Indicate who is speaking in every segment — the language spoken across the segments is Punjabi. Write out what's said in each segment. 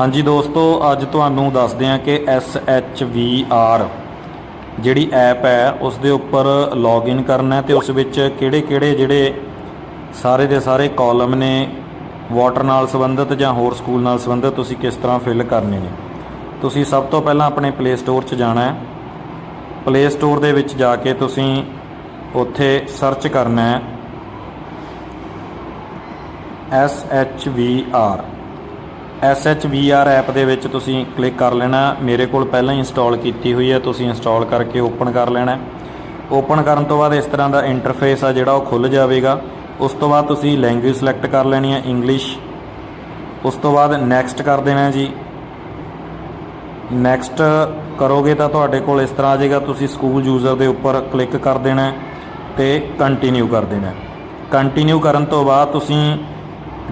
Speaker 1: ਹਾਂਜੀ ਦੋਸਤੋ, ਅੱਜ ਤੁਹਾਨੂੰ ਦੱਸਦੇ ਹਾਂ ਕਿ SHVR ਜਿਹੜੀ ਐਪ ਹੈ ਉਸ ਦੇ ਉੱਪਰ ਲੌਗਇਨ ਕਰਨਾ ਹੈ ਤੇ ਉਸ ਵਿੱਚ ਕਿਹੜੇ-ਕਿਹੜੇ ਜਿਹੜੇ ਸਾਰੇ ਦੇ ਸਾਰੇ ਕਾਲਮ ਨੇ, ਵਾਟਰ ਨਾਲ ਸੰਬੰਧਿਤ ਜਾਂ ਹੋਰ ਸਕੂਲ ਨਾਲ ਸੰਬੰਧਿਤ, ਤੁਸੀਂ ਕਿਸ ਤਰ੍ਹਾਂ ਫਿਲ ਕਰਨੇ ਨੇ। ਤੁਸੀਂ ਸਭ ਤੋਂ ਪਹਿਲਾਂ ਆਪਣੇ ਪਲੇ ਸਟੋਰ 'ਚ ਜਾਣਾ ਹੈ। ਪਲੇ ਸਟੋਰ ਦੇ ਵਿੱਚ ਜਾ ਕੇ ਤੁਸੀਂ ਉੱਥੇ ਸਰਚ ਕਰਨਾ ਹੈ। SHVR SHVR ਐਪ ਦੇ ਵਿੱਚ ਤੁਸੀਂ ਕਲਿੱਕ ਕਰ ਲੈਣਾ। ਮੇਰੇ ਕੋਲ ਪਹਿਲਾਂ ਹੀ ਇੰਸਟਾਲ ਕੀਤੀ ਹੋਈ ਹੈ। ਤੁਸੀਂ ਇੰਸਟਾਲ ਕਰਕੇ ਓਪਨ ਕਰ ਲੈਣਾ ਓਪਨ ਕਰਨ ਤੋਂ ਬਾਅਦ ਇਸ ਤਰ੍ਹਾਂ ਦਾ ਇੰਟਰਫੇਸ ਆ ਜਿਹੜਾ ਉਹ ਖੁੱਲ ਜਾਵੇਗਾ। ਉਸ ਤੋਂ ਬਾਅਦ ਤੁਸੀਂ ਲੈਂਗੁਏਜ ਸਿਲੈਕਟ ਕਰ ਲੈਣੀ ਹੈ ਇੰਗਲਿਸ਼ ਉਸ ਤੋਂ ਬਾਅਦ ਨੈਕਸਟ ਕਰ ਦੇਣਾ ਜੀ। ਨੈਕਸਟ ਕਰੋਗੇ ਤਾਂ ਤੁਹਾਡੇ ਕੋਲ ਇਸ ਤਰ੍ਹਾਂ ਆ ਜਾਏਗਾ। ਤੁਸੀਂ ਸਕੂਲ ਯੂਜ਼ਰ ਦੇ ਉੱਪਰ ਕਲਿੱਕ ਕਰ ਦੇਣਾ ਹੈ ਤੇ ਕੰਟੀਨਿਊ ਕਰ ਦੇਣਾ ਕੰਟੀਨਿਊ ਕਰਨ ਤੋਂ ਬਾਅਦ ਤੁਸੀਂ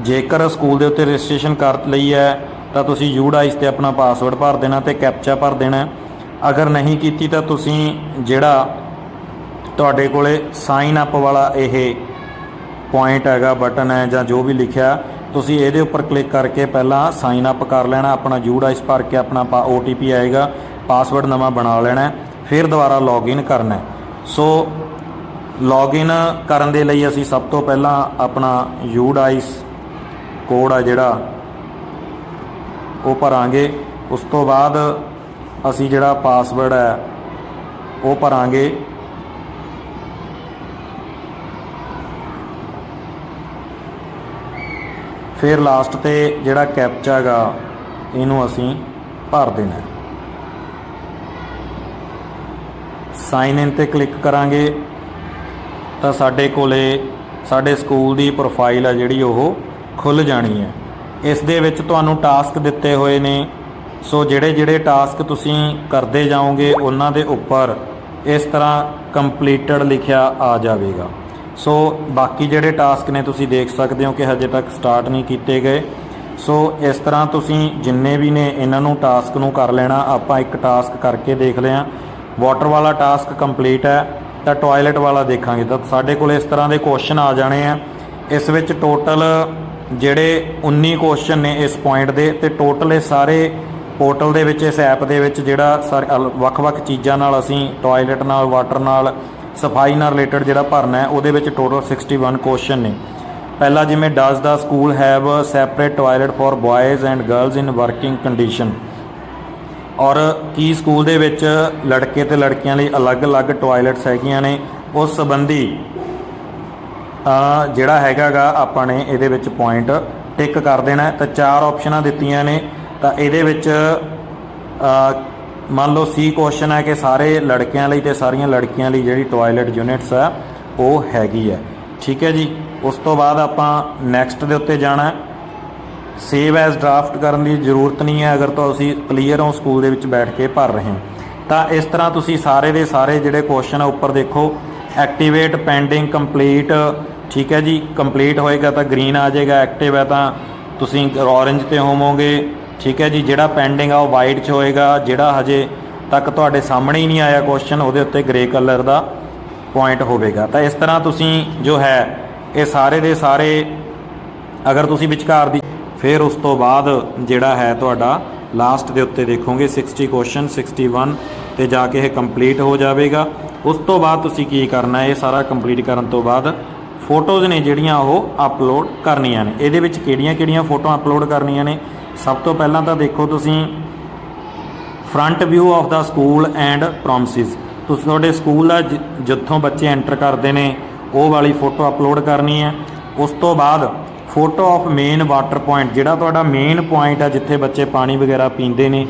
Speaker 1: ਜੇਕਰ ਸਕੂਲ ਦੇ ਉੱਤੇ ਰਜਿਸਟ੍ਰੇਸ਼ਨ ਕਰ ਲਈ ਹੈ, ਤਾਂ ਤੁਸੀਂ ਯੂਡਾਈਸ ਤੇ ਆਪਣਾ ਪਾਸਵਰਡ ਭਰ ਦੇਣਾ ਤੇ ਕੈਪਚਾ ਭਰ ਦੇਣਾ ਅਗਰ ਨਹੀਂ ਕੀਤੀ ਤਾਂ ਤੁਸੀਂ ਜਿਹੜਾ ਤੁਹਾਡੇ ਕੋਲੇ ਸਾਈਨ ਅਪ ਵਾਲਾ ਇਹ ਪੁਆਇੰਟ ਹੈਗਾ ਬਟਨ ਹੈ ਜਾਂ ਜੋ ਵੀ ਲਿਖਿਆ, ਤੁਸੀਂ ਇਹਦੇ ਉੱਪਰ ਕਲਿੱਕ ਕਰਕੇ ਪਹਿਲਾਂ ਸਾਈਨ ਅਪ ਕਰ ਲੈਣਾ, ਆਪਣਾ ਯੂਡਾਈਸ ਭਰ ਕੇ ਆਪਣਾ OTP ਆਏਗਾ ਪਾਸਵਰਡ ਨਵਾਂ ਬਣਾ ਲੈਣਾ ਫਿਰ ਦੁਬਾਰਾ ਲੌਗਇਨ ਕਰਨਾ ਸੋ ਲੌਗਇਨ ਕਰਨ ਦੇ ਲਈ ਅਸੀਂ ਸਭ ਤੋਂ ਪਹਿਲਾਂ ਆਪਣਾ ਯੂਡਾਈਸ ਕੋਡ ਆ ਜਿਹੜਾ, ਉਹ ਭਰਾਂਗੇ। ਉਸ ਤੋਂ ਬਾਅਦ ਅਸੀਂ ਜਿਹੜਾ ਪਾਸਵਰਡ ਹੈ, ਉਹ ਭਰਾਂਗੇ। ਫਿਰ ਲਾਸਟ ਤੇ ਜਿਹੜਾ ਕੈਪਚਾ ਹੈਗਾ, ਇਹਨੂੰ ਅਸੀਂ ਭਰ ਦੇਣਾ ਸਾਈਨ ਇਨ ਤੇ ਕਲਿੱਕ ਕਰਾਂਗੇ, ਤਾਂ ਸਾਡੇ ਕੋਲੇ, ਸਾਡੇ ਸਕੂਲ ਦੀ ਪ੍ਰੋਫਾਈਲ ਆ ਜਿਹੜੀ ਉਹ ਖੁੱਲ ਜਾਣੀ ਹੈ। ਇਸ ਦੇ ਵਿੱਚ ਤੁਹਾਨੂੰ ਟਾਸਕ ਦਿੱਤੇ ਹੋਏ ਨੇ। ਸੋ ਜਿਹੜੇ ਜਿਹੜੇ ਟਾਸਕ ਤੁਸੀਂ ਕਰਦੇ ਜਾਓਗੇ, ਉਹਨਾਂ ਦੇ ਉੱਪਰ ਇਸ ਤਰ੍ਹਾਂ ਕੰਪਲੀਟਡ ਲਿਖਿਆ ਆ ਜਾਵੇਗਾ। ਸੋ ਬਾਕੀ ਜਿਹੜੇ ਟਾਸਕ ਨੇ ਤੁਸੀਂ ਦੇਖ ਸਕਦੇ ਹੋ ਕਿ ਹਜੇ ਤੱਕ ਸਟਾਰਟ ਨਹੀਂ ਕੀਤੇ ਗਏ। ਸੋ ਇਸ ਤਰ੍ਹਾਂ ਤੁਸੀਂ ਜਿੰਨੇ ਵੀ ਨੇ ਇਹਨਾਂ ਨੂੰ ਟਾਸਕ ਨੂੰ ਕਰ ਲੈਣਾ, ਆਪਾਂ ਇੱਕ ਟਾਸਕ ਕਰਕੇ ਦੇਖਦੇ ਹਾਂ ਵਾਟਰ ਵਾਲਾ ਟਾਸਕ ਕੰਪਲੀਟ ਹੈ, ਤਾਂ ਟਾਇਲਟ ਵਾਲਾ ਦੇਖਾਂਗੇ। ਤਾਂ ਸਾਡੇ ਕੋਲ ਇਸ ਤਰ੍ਹਾਂ ਦੇ ਕੁਐਸਚਨ ਆ ਜਾਣੇ ਆ। ਇਸ ਵਿੱਚ ਟੋਟਲ ਜਿਹੜੇ 19 ਕੁਐਸਚਨ ਨੇ ਇਸ ਪੁਆਇੰਟ ਦੇ ਤੇ ਟੋਟਲ ਇਹ ਸਾਰੇ ਪੋਰਟਲ ਦੇ ਵਿੱਚ, ਇਸ ਐਪ ਦੇ ਵਿੱਚ ਜਿਹੜਾ ਸਾਰੇ, ਅਲ- ਵੱਖ-ਵੱਖ ਚੀਜ਼ਾਂ ਨਾਲ ਅਸੀਂ ਟਾਇਲਟ ਨਾਲ ਵਾਟਰ ਨਾਲ, ਸਫ਼ਾਈ ਨਾਲ ਰਿਲੇਟਡ ਜਿਹੜਾ ਭਰਨਾ ਹੈ, ਉਹਦੇ ਵਿੱਚ ਟੋਟਲ 61 ਕੁਐਸਚਨ ਨੇ। ਪਹਿਲਾ ਜਿਵੇਂ does the school have separate toilet for boys and girls in working condition ਔਰ ਕੀ ਸਕੂਲ ਦੇ ਵਿੱਚ ਲੜਕੇ ਤੇ ਲੜਕੀਆਂ ਲਈ ਅਲੱਗ-ਅਲੱਗ ਟਾਇਲਟਸ ਹੈਗੀਆਂ ਨੇ? ਉਸ ਸੰਬੰਧੀ ਅ ਜਿਹੜਾ ਹੈਗਾਗਾ ਆਪਾਂ ਨੇ ਇਹਦੇ ਵਿੱਚ ਪੁਆਇੰਟ ਟਿਕ ਕਰ ਦੇਣਾ ਤਾਂ ਚਾਰ ਆਪਸ਼ਨਾਂ ਦਿੱਤੀਆਂ ਨੇ। ਤਾਂ ਇਹਦੇ ਵਿੱਚ ਮੰਨ ਲਓ ਸੀ ਕੁਐਸਚਨ ਹੈ ਕਿ ਸਾਰੇ ਲੜਕਿਆਂ ਲਈ ਤੇ ਸਾਰੀਆਂ ਲੜਕੀਆਂ ਲਈ ਜਿਹੜੀ ਟਾਇਲਟ ਯੂਨਿਟਸ ਆ, ਉਹ ਹੈਗੀ ਹੈ। ਠੀਕ ਹੈ ਜੀ? ਉਸ ਤੋਂ ਬਾਅਦ ਆਪਾਂ ਨੈਕਸਟ ਦੇ ਉੱਤੇ ਜਾਣਾ ਸੇਵ ਐਜ਼ ਡਰਾਫਟ ਕਰਨ ਦੀ ਜ਼ਰੂਰਤ ਨਹੀਂ ਹੈ ਅਗਰ ਤੁਸੀਂ ਕਲੀਅਰ ਹੋ ਸਕੂਲ ਦੇ ਵਿੱਚ ਬੈਠ ਕੇ ਭਰ ਰਹੇ ਹੋ। ਤਾਂ ਇਸ ਤਰ੍ਹਾਂ ਤੁਸੀਂ ਸਾਰੇ ਦੇ ਸਾਰੇ ਜਿਹੜੇ ਕੁਐਸਚਨ ਆ, ਉੱਪਰ ਦੇਖੋ। ਐਕਟੀਵੇਟ ਪੈਂਡਿੰਗ ਕੰਪਲੀਟ ਠੀਕ ਹੈ ਜੀ ਕੰਪਲੀਟ ਹੋਏਗਾ ਤਾਂ ਗ੍ਰੀਨ ਆ ਜਾਏਗਾ ਐਕਟਿਵ ਹੈ ਤਾਂ ਤੁਸੀਂ ਔਰੇਂਜ ਤੇ ਹੋਵੋਗੇ। ਠੀਕ ਹੈ ਜੀ, ਜਿਹੜਾ ਪੈਂਡਿੰਗ ਆ ਉਹ ਵਾਈਟ 'ਚ ਹੋਏਗਾ, ਜਿਹੜਾ ਹਜੇ ਤੱਕ ਤੁਹਾਡੇ ਸਾਹਮਣੇ ਹੀ ਨਹੀਂ ਆਇਆ ਕੁਐਸਚਨ ਉਹਦੇ ਉੱਤੇ ਗ੍ਰੇ ਕਲਰ ਦਾ ਪੁਆਇੰਟ ਹੋਵੇਗਾ। ਤਾਂ ਇਸ ਤਰ੍ਹਾਂ ਤੁਸੀਂ ਜੋ ਹੈ, ਇਹ ਸਾਰੇ ਦੇ ਸਾਰੇ ਅਗਰ ਤੁਸੀਂ ਵਿਚਕਾਰ ਦੀ ਫਿਰ ਉਸ ਤੋਂ ਬਾਅਦ ਜਿਹੜਾ ਹੈ ਤੁਹਾਡਾ ਲਾਸਟ ਦੇ ਉੱਤੇ ਦੇਖੋਗੇ 60 ਕੁਐਸਚਨ 61 ਤੇ ਜਾ ਕੇ ਇਹ ਕੰਪਲੀਟ ਹੋ ਜਾਵੇਗਾ। ਉਸ ਤੋਂ ਬਾਅਦ ਤੁਸੀਂ ਕੀ ਕਰਨਾ ਹੈ ਇਹ ਸਾਰਾ ਕੰਪਲੀਟ ਕਰਨ ਤੋਂ ਬਾਅਦ ਫੋਟੋਜ਼ ਨੇ ਜਿਹੜੀਆਂ ਉਹ ਅਪਲੋਡ ਕਰਨੀਆਂ ਨੇ। ਇਹਦੇ ਵਿੱਚ ਕਿਹੜੀਆਂ-ਕਿਹੜੀਆਂ ਫੋਟੋਆਂ ਅਪਲੋਡ ਕਰਨੀਆਂ ਨੇ? ਸਭ ਤੋਂ ਪਹਿਲਾਂ ਤਾਂ ਦੇਖੋ ਤੁਸੀਂ front view of the school and premises ਤੁਸੀਂ ਤੁਹਾਡੇ ਸਕੂਲ ਦਾ ਜਿੱਥੋਂ ਬੱਚੇ ਐਂਟਰ ਕਰਦੇ ਨੇ, ਉਹ ਵਾਲੀ ਫੋਟੋ ਅਪਲੋਡ ਕਰਨੀ ਹੈ। ਉਸ ਤੋਂ ਬਾਅਦ photo of main water point ਜਿਹੜਾ ਤੁਹਾਡਾ ਮੇਨ ਪੁਆਇੰਟ ਆ ਜਿੱਥੇ ਬੱਚੇ ਪਾਣੀ ਵਗੈਰਾ ਪੀਂਦੇ ਨੇ,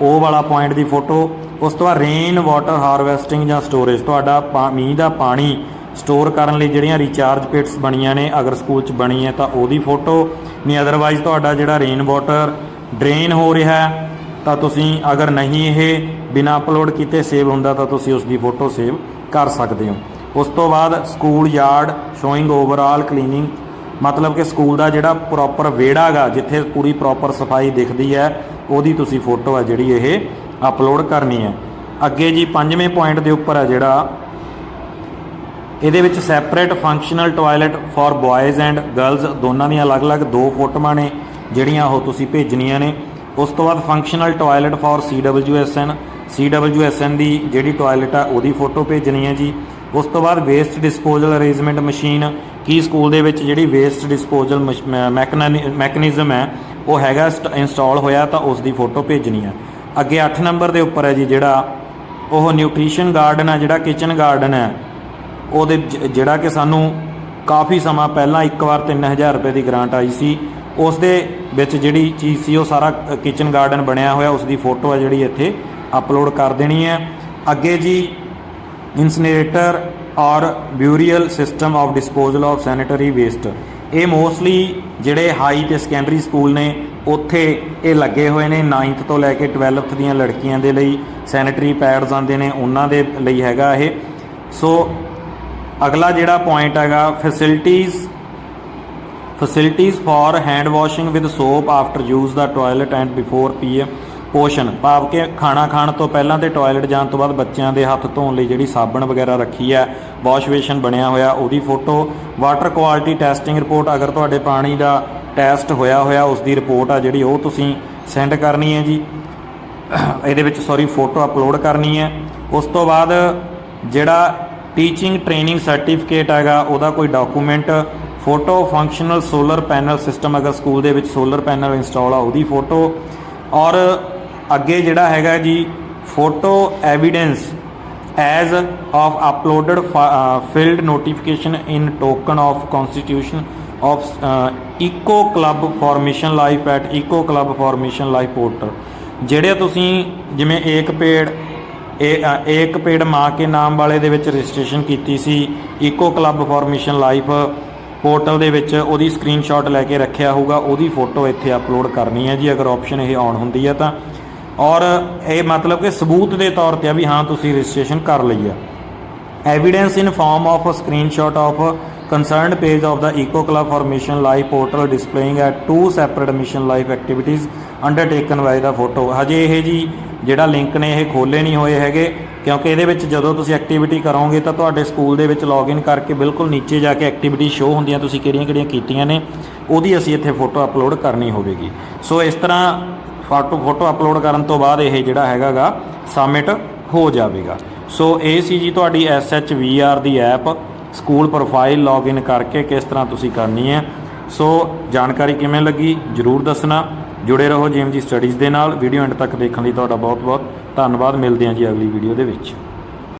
Speaker 1: ਉਹ ਵਾਲਾ ਪੁਆਇੰਟ ਦੀ ਫੋਟੋ ਉਸ ਤੋਂ ਬਾਅਦ ਰੇਨ ਵਾਟਰ ਹਾਰਵੈਸਟਿੰਗ ਜਾਂ ਸਟੋਰੇਜ ਤੁਹਾਡਾ ਪਾ- ਮੀਂਹ ਦਾ ਪਾਣੀ ਸਟੋਰ ਕਰਨ ਲਈ ਜਿਹੜੀਆਂ ਰੀਚਾਰਜ ਪਿਟਸ ਬਣੀਆਂ ਨੇ, ਅਗਰ ਸਕੂਲ 'ਚ ਬਣੀ ਹੈ ਤਾਂ ਉਹਦੀ ਫੋਟੋ ਨਹੀਂ ਅਦਰਵਾਈਜ਼ ਤੁਹਾਡਾ ਜਿਹੜਾ ਰੇਨ ਵਾਟਰ ਡਰੇਨ ਹੋ ਰਿਹਾ ਹੈ, ਤਾਂ ਤੁਸੀਂ ਅਗਰ ਨਹੀਂ ਇਹ ਬਿਨਾ ਅਪਲੋਡ ਕੀਤੇ ਸੇਵ ਹੁੰਦਾ, ਤਾਂ ਤੁਸੀਂ ਉਸ ਦੀ ਫੋਟੋ ਸੇਵ ਕਰ ਸਕਦੇ ਹੋ। ਉਸ ਤੋਂ ਬਾਅਦ school yard showing overall cleaning ਮਤਲਬ ਕਿ ਸਕੂਲ ਦਾ ਜਿਹੜਾ ਪ੍ਰੋਪਰ ਵਿਹੜਾ ਗਾ ਜਿੱਥੇ ਪੂਰੀ ਪ੍ਰੋਪਰ ਸਫ਼ਾਈ ਦਿਖਦੀ ਹੈ, ਉਹਦੀ ਤੁਸੀਂ ਫੋਟੋ ਹੈ ਜਿਹੜੀ ਇਹ ਅਪਲੋਡ ਕਰਨੀ ਹੈ। ਅੱਗੇ ਜੀ, ਪੰਜਵੇਂ ਪੁਆਇੰਟ ਦੇ ਉੱਪਰ ਹੈ ਜਿਹੜਾ ਇਹਦੇ ਵਿੱਚ separate functional toilet for boys and girls ਦੋਨਾਂ ਦੀਆਂ ਅਲੱਗ-ਅਲੱਗ ਦੋ ਫੋਟੋਆਂ ਨੇ, ਜਿਹੜੀਆਂ ਉਹ ਤੁਸੀਂ ਭੇਜਣੀਆਂ ਨੇ। ਉਸ ਤੋਂ ਬਾਅਦ functional toilet for CWSN CWSN ਦੀ ਜਿਹੜੀ ਟਾਇਲਟ ਆ, ਉਹਦੀ ਫੋਟੋ ਭੇਜਣੀ ਹੈ ਜੀ। ਉਸ ਤੋਂ ਬਾਅਦ ਵੇਸਟ ਡਿਸਪੋਜ਼ਲ ਅਰੇਂਜਮੈਂਟ ਮਸ਼ੀਨ ਕੀ ਸਕੂਲ ਦੇ ਵਿੱਚ ਜਿਹੜੀ ਵੇਸਟ ਡਿਸਪੋਜ਼ਲ ਮੈਕੈਨਿਜ਼ਮ ਹੈ, ਉਹ ਹੈਗਾ ਇੰਸਟਾਲ ਹੋਇਆ ਤਾਂ ਉਸ ਦੀ ਫੋਟੋ ਭੇਜਣੀ ਹੈ। ਅੱਗੇ 8 ਨੰਬਰ ਦੇ ਉੱਪਰ ਹੈ ਜੀ ਜਿਹੜਾ ਉਹ ਨਿਊਟ੍ਰੀਸ਼ਨ ਗਾਰਡਨ ਹੈ ਜਿਹੜਾ ਕਿਚਨ ਗਾਰਡਨ ਹੈ। ਉਹਦੇ ਜ- ਜਿਹੜਾ ਕਿ ਸਾਨੂੰ ਕਾਫੀ ਸਮਾਂ ਪਹਿਲਾਂ ਇੱਕ ਵਾਰ 3000 ਰੁਪਏ ਦੀ ਗ੍ਰਾਂਟ ਆਈ ਸੀ। ਉਸ ਦੇ ਵਿੱਚ ਜਿਹੜੀ ਚੀਜ਼ ਸੀ, ਉਹ ਸਾਰਾ ਕਿਚਨ ਗਾਰਡਨ ਬਣਿਆ ਹੋਇਆ ਉਸ ਦੀ ਫੋਟੋ ਹੈ ਜਿਹੜੀ ਇੱਥੇ ਅਪਲੋਡ ਕਰ ਦੇਣੀ ਹੈ। ਅੱਗੇ ਜੀ incinerator or burial system of disposal of sanitary waste ਇਹ ਮੋਸਟਲੀ ਜਿਹੜੇ ਹਾਈ ਤੇ ਸੈਕੰਡਰੀ ਸਕੂਲ ਨੇ, ਉੱਥੇ ਇਹ ਲੱਗੇ ਹੋਏ ਨੇ। 9th ਤੋਂ ਲੈ ਕੇ 12th ਦੀਆਂ ਲੜਕੀਆਂ ਦੇ ਲਈ ਸੈਨੀਟਰੀ ਪੈਡਸ ਆਉਂਦੇ ਨੇ, ਉਹਨਾਂ ਦੇ ਲਈ ਹੈਗਾ ਇਹ। ਸੋ ਅਗਲਾ ਜਿਹੜਾ ਪੁਆਇੰਟ ਹੈਗਾ facilities facilities for hand washing with soap after use the toilet and before PM Poshan ਭਾਵ ਕਿ ਖਾਣਾ ਖਾਣ ਤੋਂ ਪਹਿਲਾਂ ਤੇ ਟਾਇਲਟ ਜਾਣ ਤੋਂ ਬਾਅਦ ਬੱਚਿਆਂ ਦੇ ਹੱਥ ਧੋਣ ਲਈ ਜਿਹੜੀ ਸਾਬਣ ਵਗੈਰਾ ਰੱਖੀ ਹੈ ਵਾਸ਼ ਬੇਸ਼ਨ ਬਣਿਆ ਹੋਇਆ, ਉਹਦੀ photo water quality testing report ਅਗਰ ਤੁਹਾਡੇ ਪਾਣੀ ਦਾ ਟੈਸਟ ਹੋਇਆ ਹੋਇਆ ਉਸ ਦੀ ਰਿਪੋਰਟ ਆ ਜਿਹੜੀ ਉਹ ਤੁਸੀਂ ਸੈਂਡ ਕਰਨੀ ਹੈ ਜੀ। ਇਹਦੇ ਵਿੱਚ ਸੌਰੀ ਫੋਟੋ ਅਪਲੋਡ ਕਰਨੀ ਹੈ। ਉਸ ਤੋਂ ਬਾਅਦ ਜਿਹੜਾ ਟੀਚਿੰਗ ਟ੍ਰੇਨਿੰਗ ਸਰਟੀਫਿਕੇਟ ਹੈਗਾ, ਉਹਦਾ ਕੋਈ document, photo functional solar panel system ਅਗਰ ਸਕੂਲ ਦੇ ਵਿੱਚ ਸੋਲਰ ਪੈਨਲ ਇੰਸਟਾਲ ਆ, ਉਹਦੀ ਫੋਟੋ। ਔਰ ਅੱਗੇ ਜਿਹੜਾ ਹੈਗਾ ਜੀ, photo evidence as of uploaded filled notification in token of constitution of eco club formation life at eco club formation life portal. ਜਿਹੜੇ ਤੁਸੀਂ ਜਿਵੇਂ ਏਕ ਪੇੜ ਏਕ ਪੇੜ ਮਾਂ ਕੇ ਨਾਮ ਵਾਲੇ ਦੇ ਵਿੱਚ ਰਜਿਸਟ੍ਰੇਸ਼ਨ ਕੀਤੀ ਸੀ ਇਕੋ ਕਲੱਬ ਫਾਰਮੇਸ਼ਨ ਲਾਈਫ ਪੋਰਟਲ ਦੇ ਵਿੱਚ ਉਹਦੀ ਸਕਰੀਨਸ਼ਾਟ ਲੈ ਕੇ ਰੱਖਿਆ ਹੋਊਗਾ ਉਹਦੀ ਫੋਟੋ ਇੱਥੇ ਅਪਲੋਡ ਕਰਨੀ ਹੈ ਜੀ ਅਗਰ ਆਪਸ਼ਨ ਇਹ ਆਨ ਹੁੰਦੀ ਹੈ ਤਾਂ ਔਰ ਇਹ ਮਤਲਬ ਕਿ ਸਬੂਤ ਦੇ ਤੌਰ ਤੇ ਆ ਵੀ ਹਾਂ ਤੁਸੀਂ ਰਜਿਸਟ੍ਰੇਸ਼ਨ ਕਰ ਲਈ ਆ evidence in form of screenshot of concerned page of the Eco Club Formation Live portal displaying at two separate mission life activities undertaken by the photo ਹਜੇ ਇਹ ਜੀ ਜਿਹੜਾ ਲਿੰਕ ਨੇ ਇਹ ਖੋਲੇ ਨਹੀਂ ਹੋਏ ਹੈਗੇ, ਕਿਉਂਕਿ ਇਹਦੇ ਵਿੱਚ ਜਦੋਂ ਤੁਸੀਂ ਐਕਟੀਵਿਟੀ ਕਰੋਗੇ ਤਾਂ ਤੁਹਾਡੇ ਸਕੂਲ ਦੇ ਵਿੱਚ ਲੌਗਇਨ ਕਰਕੇ ਬਿਲਕੁਲ ਨੀਚੇ ਜਾ ਕੇ ਐਕਟੀਵਿਟੀ ਸ਼ੋ ਹੁੰਦੀਆਂ ਤੁਸੀਂ ਕਿਹੜੀਆਂ-ਕਿਹੜੀਆਂ ਕੀਤੀਆਂ ਨੇ, ਉਹਦੀ ਅਸੀਂ ਇੱਥੇ ਫੋਟੋ ਅਪਲੋਡ ਕਰਨੀ ਹੋਵੇਗੀ। ਸੋ ਇਸ ਤਰ੍ਹਾਂ ਫੋਟੋ ਫੋਟੋ ਅਪਲੋਡ ਕਰਨ ਤੋਂ ਬਾਅਦ ਇਹ ਜਿਹੜਾ ਹੈਗਾਗਾ ਸਬਮਿਟ ਹੋ ਜਾਵੇਗਾ। ਸੋ ਇਹ ਸੀ ਜੀ ਤੁਹਾਡੀ SHVR ਦੀ ਐਪ ਸਕੂਲ ਪ੍ਰੋਫਾਈਲ ਲੌਗਇਨ ਕਰਕੇ ਕਿਸ ਤਰ੍ਹਾਂ ਤੁਸੀਂ ਕਰਨੀ ਹੈ। ਸੋ ਜਾਣਕਾਰੀ ਕਿਵੇਂ ਲੱਗੀ, ਜਰੂਰ ਦੱਸਣਾ। ਜੁੜੇ ਰਹੋ ਜੀਐਮਜੀ ਸਟੱਡੀਜ਼ ਦੇ ਨਾਲ। ਵੀਡੀਓ ਐਂਡ ਤੱਕ ਦੇਖਣ ਲਈ ਤੁਹਾਡਾ ਬਹੁਤ ਬਹੁਤ ਧੰਨਵਾਦ। ਮਿਲਦੇ ਹਾਂ ਜੀ ਅਗਲੀ ਵੀਡੀਓ ਦੇ ਵਿੱਚ।